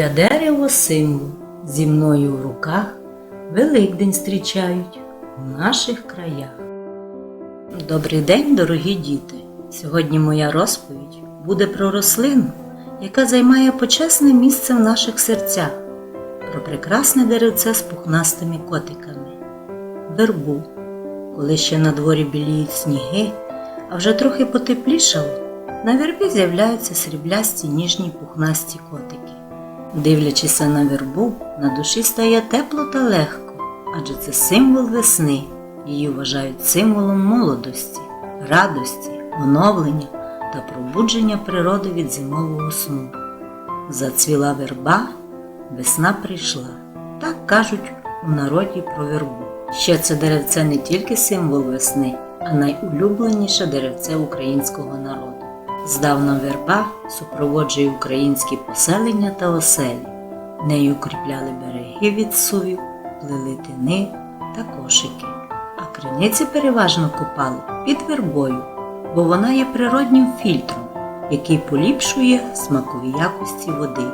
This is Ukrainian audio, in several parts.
Я дерево символ, зі мною в руках Великдень зустрічають в наших краях. Добрий день, дорогі діти! Сьогодні моя розповідь буде про рослину, яка займає почесне місце в наших серцях, про прекрасне деревце з пухнастими котиками, вербу. Коли ще на дворі біліють сніги, а вже трохи потеплішало, на вербі з'являються сріблясті ніжні пухнасті котики. Дивлячися на вербу, на душі стає тепло та легко, адже це символ весни. Її вважають символом молодості, радості, оновлення та пробудження природи від зимового сну. Зацвіла верба, весна прийшла. Так кажуть у народі про вербу. Ще це деревце не тільки символ весни, а найулюбленіше деревце українського народу. Здавна верба супроводжує українські поселення та оселі. Нею укріпляли береги від сувів, плели тини та кошики. А криниці переважно копали під вербою, бо вона є природнім фільтром, який поліпшує смакові якості води.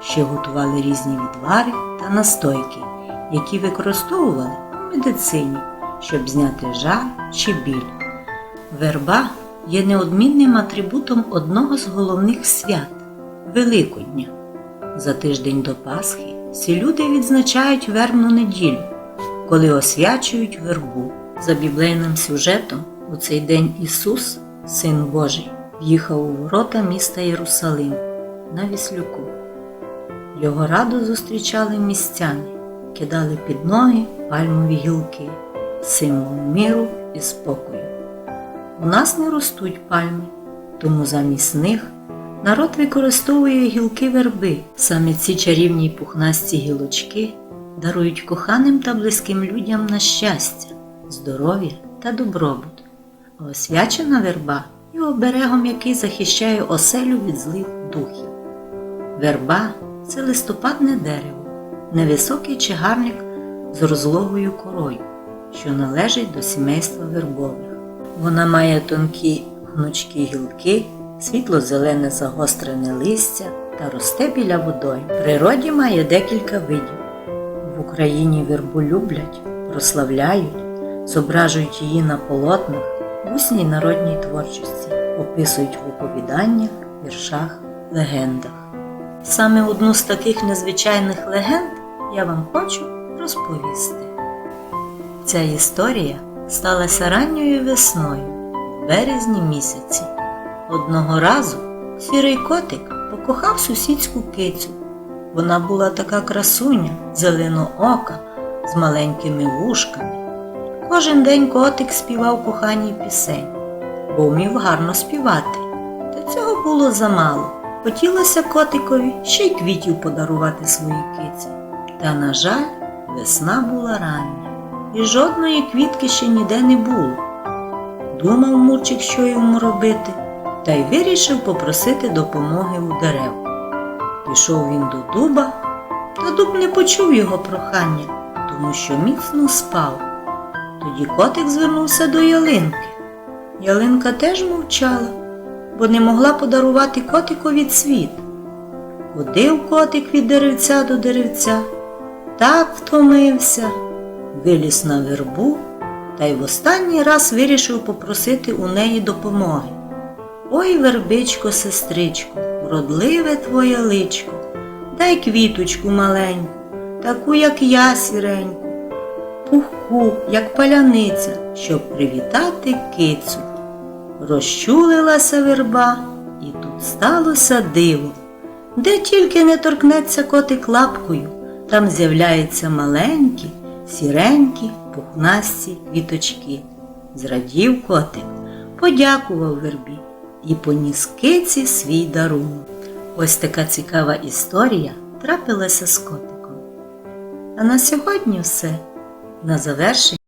Ще готували різні відвари та настойки, які використовували у медицині, щоб зняти жар чи біль. Верба є неодмінним атрибутом одного з головних свят Великодня. За тиждень до Пасхи всі люди відзначають вербну неділю, коли освячують вербу. За біблейним сюжетом у цей день Ісус, Син Божий, в'їхав у ворота міста Єрусалим на Віслюку. Його радо зустрічали містяни, кидали під ноги пальмові гілки, символ миру і спокою. У нас не ростуть пальми, тому замість них народ використовує гілки верби. Саме ці чарівні пухнасті гілочки дарують коханим та близьким людям на щастя, здоров'я та добробут. А освячена верба є оберегом, який захищає оселю від злих духів. Верба це листопадне дерево, невисокий чагарник з розлогою корою, що належить до сімейства вербових. Вона має тонкі гнучкі гілки, світло-зелене загострене листя та росте біля водойм. В природі має декілька видів. В Україні вербу люблять, прославляють, зображують її на полотнах, в усній народній творчості, описують в оповіданнях, віршах, легендах. Саме одну з таких незвичайних легенд я вам хочу розповісти. Ця історія сталася ранньою весною, в березні місяці. Одного разу сірий котик покохав сусідську кицю. Вона була така красуня, зеленоока, з маленькими вушками. Кожен день котик співав коханій пісень, бо вмів гарно співати. Та цього було замало. Хотілося котикові ще й квітів подарувати своїй киці. Та, на жаль, весна була рання, і жодної квітки ще ніде не було. Думав мурчик, що йому робити, та й вирішив попросити допомоги у дерев. Пішов він до дуба, та дуб не почув його прохання, тому що міцно спав. Тоді котик звернувся до ялинки. Ялинка теж мовчала, бо не могла подарувати котикові цвіт. Ходив котик від деревця до деревця, так втомився, виліз на вербу та й в останній раз вирішив попросити у неї допомоги. Ой, вербичко, сестричко, вродливе твоє личко, дай квіточку маленьку, таку, як я сіреньку, пухку, як паляниця, щоб привітати кицю. Розчулилася верба, і тут сталося диво. Де тільки не торкнеться котик лапкою, там з'являються маленькі, сіренькі, пухнасті квіточки. Зрадів котик, подякував вербі і поніс киці свій дарунок. Ось така цікава історія трапилася з котиком. А на сьогодні все. На завершення